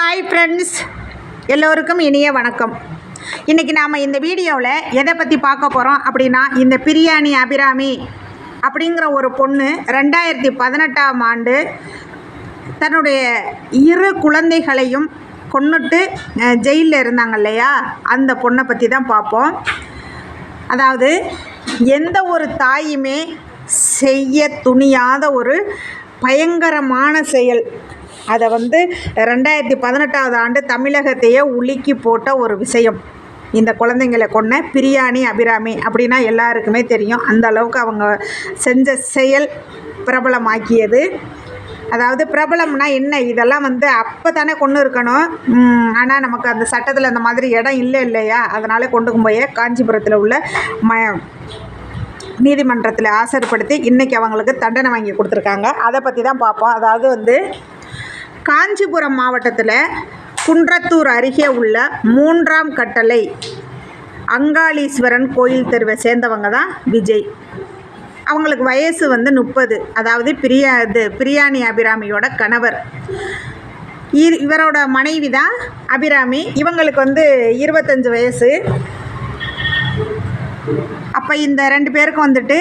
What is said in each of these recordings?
Hi friends எல்லோருக்கும் இனிய வணக்கம். இன்றைக்கி நாம் இந்த வீடியோவில் எதை பற்றி பார்க்க போகிறோம் அப்படின்னா இந்த பிரியாணி அபிராமி அப்படிங்கிற ஒரு பொண்ணு ரெண்டாயிரத்தி பதினெட்டாம் ஆண்டு தன்னுடைய இரு குழந்தைகளையும் கொண்டுட்டு ஜெயிலில் இருந்தாங்க இல்லையா? அந்த பொண்ணை பற்றி தான் பார்ப்போம். அதாவது எந்த ஒரு தாயுமே செய்ய துணியாத ஒரு பயங்கரமான செயல். அதை வந்து ரெண்டாயிரத்தி பதினெட்டாவது ஆண்டு தமிழகத்தையே உலுக்கி போட்ட ஒரு விஷயம். இந்த குழந்தைங்களை கொன்ன பிரியாணி அபிராமி அப்படின்னா எல்லாருக்குமே தெரியும். அந்த அளவுக்கு அவங்க செஞ்ச செயல் பிரபலமாக்கியது. அதாவது பிரபலம்னா என்ன? இதெல்லாம் வந்து அப்போ தானே கொண்டு இருக்கணும். ஆனால் நமக்கு அந்த சட்டத்தில் அந்த மாதிரி இடம் இல்லை இல்லையா? அதனால் கொண்டு போய் காஞ்சிபுரத்தில் உள்ள ம நீதிமன்றத்தில் ஆசர்படுத்தி இன்றைக்கி அவங்களுக்கு தண்டனை வாங்கி கொடுத்துருக்காங்க. அதை பற்றி தான் பார்ப்போம். அதாவது வந்து காஞ்சிபுரம் மாவட்டத்தில் குன்றத்தூர் அருகே உள்ள மூன்றாம் கட்டளை அங்காளீஸ்வரன் கோயில் தெருவை சேர்ந்தவங்க தான் விஜய். அவங்களுக்கு வயசு வந்து முப்பது. அதாவது பிரியா இது பிரியாணி அபிராமியோட கணவர். இவரோட மனைவி தான் அபிராமி. இவங்களுக்கு வந்து இருபத்தஞ்சி வயசு. அப்போ இந்த ரெண்டு பேருக்கும் வந்துட்டு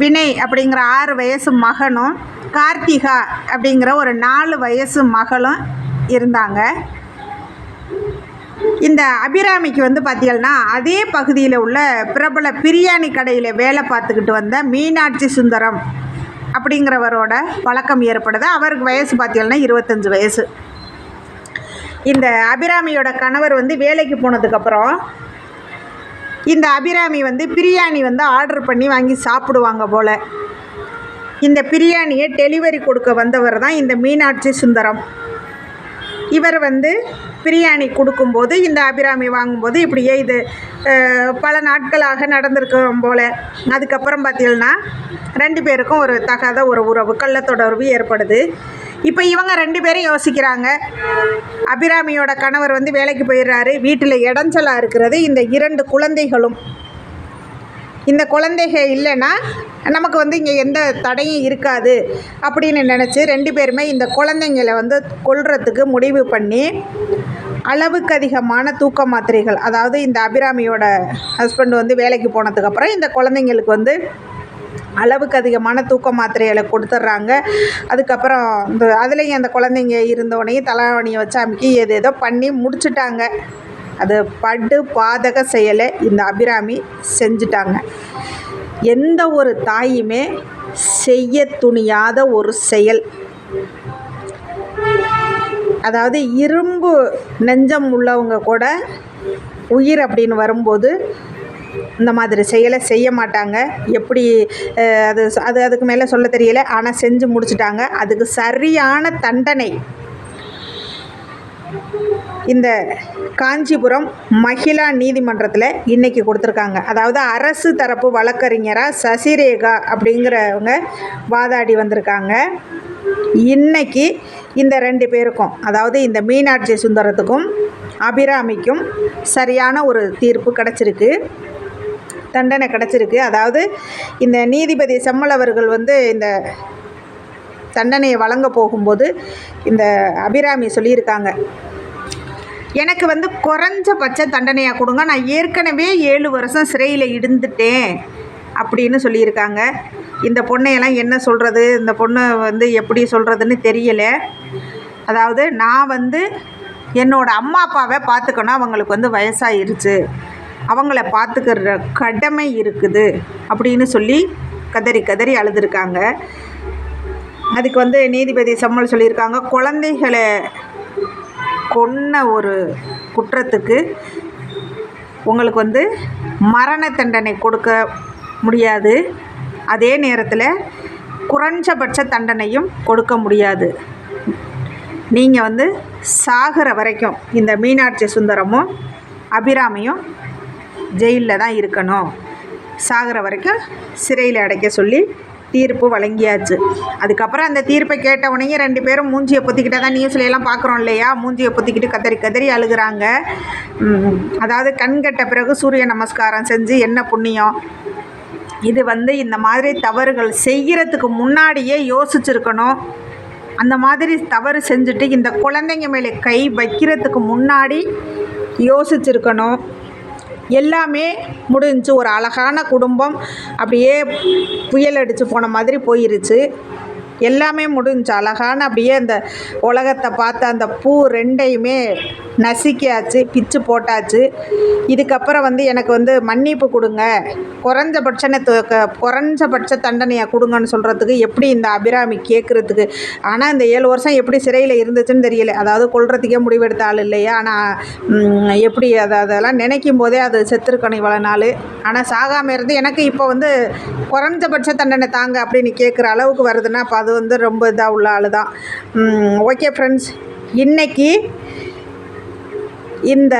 வினய் அப்படிங்கிற ஆறு வயசு மகனும் கார்த்திகா அப்படிங்கிற ஒரு நாலு வயசு மகளும் இருந்தாங்க. இந்த அபிராமிக்கு வந்து பார்த்தீங்கன்னா அதே பகுதியில் உள்ள பிரபல பிரியாணி கடையில் வேலை பார்த்துக்கிட்டு வந்த மீனாட்சி சுந்தரம் அப்படிங்கிறவரோட பழக்கம் ஏற்படுது. அவருக்கு வயசு பார்த்தீங்கன்னா இருபத்தஞ்சி வயசு. இந்த அபிராமியோட கணவர் வந்து வேலைக்கு போனதுக்கப்புறம் இந்த அபிராமி வந்து பிரியாணி வந்து ஆர்டர் பண்ணி வாங்கி சாப்பிடுவாங்க போல். இந்த பிரியாணியை டெலிவரி கொடுக்க வந்தவர் தான் இந்த மீனாட்சி சுந்தரம். இவர் வந்து பிரியாணி கொடுக்கும்போது இந்த அபிராமி வாங்கும்போது இப்படியே இது பல நாட்களாக நடந்திருக்கும் போல். அதுக்கப்புறம் பார்த்தீங்கன்னா ரெண்டு பேருக்கும் ஒரு தகாத ஒரு உறவு கள்ள தொடர்பு ஏற்படுது. இப்போ இவங்க ரெண்டு பேரும் யோசிக்கிறாங்க. அபிராமியோட கணவர் வந்து வேலைக்கு போயிடுறாரு. வீட்டில் இடைஞ்சலாக இருக்கிறது இந்த இரண்டு குழந்தைகளும். இந்த குழந்தைகள் இல்லைன்னா நமக்கு வந்து இங்கே எந்த தடையும் இருக்காது அப்படின்னு நினச்சி ரெண்டு பேருமே இந்த குழந்தைங்களை வந்து கொள்றதுக்கு முடிவு பண்ணி அளவுக்கு அதிகமான தூக்க மாத்திரைகள் அதாவது இந்த அபிராமியோட ஹஸ்பண்ட் வந்து வேலைக்கு போனதுக்கப்புறம் இந்த குழந்தைங்களுக்கு வந்து அளவுக்கு அதிகமான தூக்க மாத்திரைகளை கொடுத்துட்றாங்க. அதுக்கப்புறம் இந்த அதுலேயும் அந்த குழந்தைங்க இருந்தோடனே தலைவணியை வச்சு அமுக்கி எது ஏதோ பண்ணி முடிச்சுட்டாங்க. அது படு பாதக செயலை இந்த அபிராமி செஞ்சிட்டாங்க. எந்த ஒரு தாயுமே செய்ய துணியாத ஒரு செயல். அதாவது இரும்பு நெஞ்சம் உள்ளவங்க கூட உயிர் அப்படின்னு வரும்போது இந்த மாதிரி செயலை செய்ய மாட்டாங்க. எப்படி அது அது அதுக்கு மேலே சொல்ல தெரியல. ஆனால் செஞ்சு முடிச்சிட்டாங்க. அதுக்கு சரியான தண்டனை. இந்த காஞ்சிபுரம் மகிழா நீதிமன்றத்தில் இன்றைக்கி கொடுத்துருக்காங்க. அதாவது அரசு தரப்பு வழக்கறிஞராக சசிரேகா அப்படிங்கிறவங்க வாதாடி வந்திருக்காங்க. இன்றைக்கி இந்த ரெண்டு பேருக்கும் அதாவது இந்த மீனாட்சி சுந்தரத்துக்கும் அபிராமிக்கும் சரியான ஒரு தீர்ப்பு கிடச்சிருக்கு. தண்டனை கிடச்சிருக்கு. அதாவது இந்த நீதிபதி செம்மல் அவர்கள் வந்து இந்த தண்டனையை வழங்க போகும்போது இந்த அபிராமி சொல்லியிருக்காங்க. எனக்கு வந்து குறைஞ்சபட்ச தண்டனையாக கொடுங்க. நான் ஏற்கனவே ஏழு வருஷம் சிறையில் இருந்துட்டேன் அப்படின்னு சொல்லியிருக்காங்க. இந்த பொண்ணையெல்லாம் என்ன சொல்கிறது இந்த பொண்ணை வந்து எப்படி சொல்கிறதுன்னு தெரியலை. அதாவது நான் வந்து என்னோடய அம்மா அப்பாவை பார்த்துக்கணும். அவங்களுக்கு வந்து வயசாகிருச்சு அவங்கள பார்த்துக்கிற கடமை இருக்குது அப்படின்னு சொல்லி கதறி கதறி அழுதுருக்காங்க. அதுக்கு வந்து நீதிபதி சம்மல் சொல்லியிருக்காங்க குழந்தைகளை கொன்ன ஒரு குற்றத்துக்கு உங்களுக்கு வந்து மரண தண்டனை கொடுக்க முடியாது. அதே நேரத்தில் குறைஞ்சபட்ச தண்டனையும் கொடுக்க முடியாது. நீங்கள் வந்து சாகிற வரைக்கும் இந்த மீனாட்சி சுந்தரமும் அபிராமியும் ஜெயிலில் தான் இருக்கணும். சாகிற வரைக்கும் சிறையில் அடைக்க சொல்லி தீர்ப்பு வழங்கியாச்சு. அதுக்கப்புறம் அந்த தீர்ப்பை கேட்ட உடனே ரெண்டு பேரும் மூஞ்சியை பொத்திக்கிட்டே தான் நியூஸ்லையெல்லாம் பார்க்குறோம் இல்லையா? மூஞ்சியை பொத்திக்கிட்டு கதறி கதறி அழுகிறாங்க. அதாவது கண்கட்ட பிறகு சூரிய நமஸ்காரம் செஞ்சு என்ன புண்ணியம்? இது வந்து இந்த மாதிரி தவறுகள் செய்கிறதுக்கு முன்னாடியே யோசிச்சுருக்கணும். அந்த மாதிரி தவறு செஞ்சுட்டு இந்த குழந்தைங்க மேலே கை வைக்கிறதுக்கு முன்னாடி யோசிச்சிருக்கணும். எல்லாமே முடிஞ்சு ஒரு அழகான குடும்பம். அப்படியே புயல் அடித்து போன மாதிரி போயிருச்சு. எல்லாமே முடிஞ்சு அழகான அப்படியே அந்த உலகத்தை பார்த்து அந்த பூ ரெண்டையுமே நசுக்கியாச்சு பிச்சு போட்டாச்சு. இதுக்கப்புறம் வந்து எனக்கு வந்து மன்னிப்பு கொடுங்க. குறைஞ்சபட்சன குறைஞ்சபட்ச தண்டனையை கொடுங்கன்னு சொல்கிறதுக்கு எப்படி இந்த அபிராமி கேட்குறதுக்கு ஆனால் இந்த ஏழு வருஷம் எப்படி சிறையில் இருந்துச்சுன்னு தெரியல. அதாவது கொள்றதுக்கே முடிவெடுத்த ஆள் இல்லையா? ஆனால் எப்படி அதை அதெல்லாம் நினைக்கும் போதே அது செத்துருக்கணும் இவ்வளோ நாள். ஆனால் சாகாமல் இருந்து எனக்கு இப்போ வந்து குறைஞ்சபட்ச தண்டனை தாங்க அப்படின்னு கேட்குற அளவுக்கு வருதுன்னா அப்போ அது வந்து ரொம்ப இதாக உள்ள ஆள் தான். Okay friends. இன்றைக்கி இந்த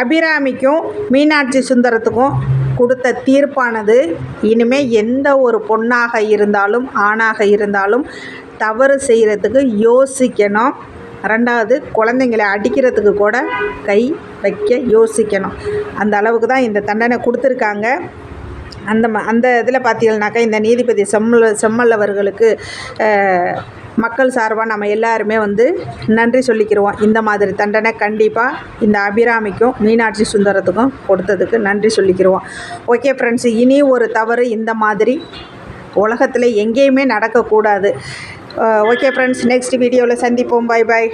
அபிராமிக்கும் மீனாட்சி சுந்தரத்துக்கும் கொடுத்த தீர்ப்பானது இனிமேல் எந்த ஒரு பொண்ணாக இருந்தாலும் ஆணாக இருந்தாலும் தவறு செய்கிறதுக்கு யோசிக்கணும். ரெண்டாவது குழந்தைங்கள அடிக்கிறதுக்கு கூட கை வைக்க யோசிக்கணும். அந்த அளவுக்கு தான் இந்த தண்டனை கொடுத்துருக்காங்க. அந்த ம அந்த இதில் பார்த்தீங்கன்னாக்கா இந்த நீதிபதி செம்மல் செம்மல் அவர்களுக்கு மக்கள் சார்பாக நம்ம எல்லாருமே வந்து நன்றி சொல்லிக்கிறோம். இந்த மாதிரி தண்டனை கண்டிப்பாக இந்த அபிராமிக்கும் மீனாட்சி சுந்தரத்துக்கும் கொடுத்ததுக்கு நன்றி சொல்லிக்கிருவோம் ஓகே ஃப்ரெண்ட்ஸ் இனி ஒரு தவறு இந்த மாதிரி உலகத்தில் எங்கேயுமே நடக்கக்கூடாது. ஓகே ஃப்ரெண்ட்ஸ் நெக்ஸ்ட் வீடியோவில் சந்திப்போம். Bye bye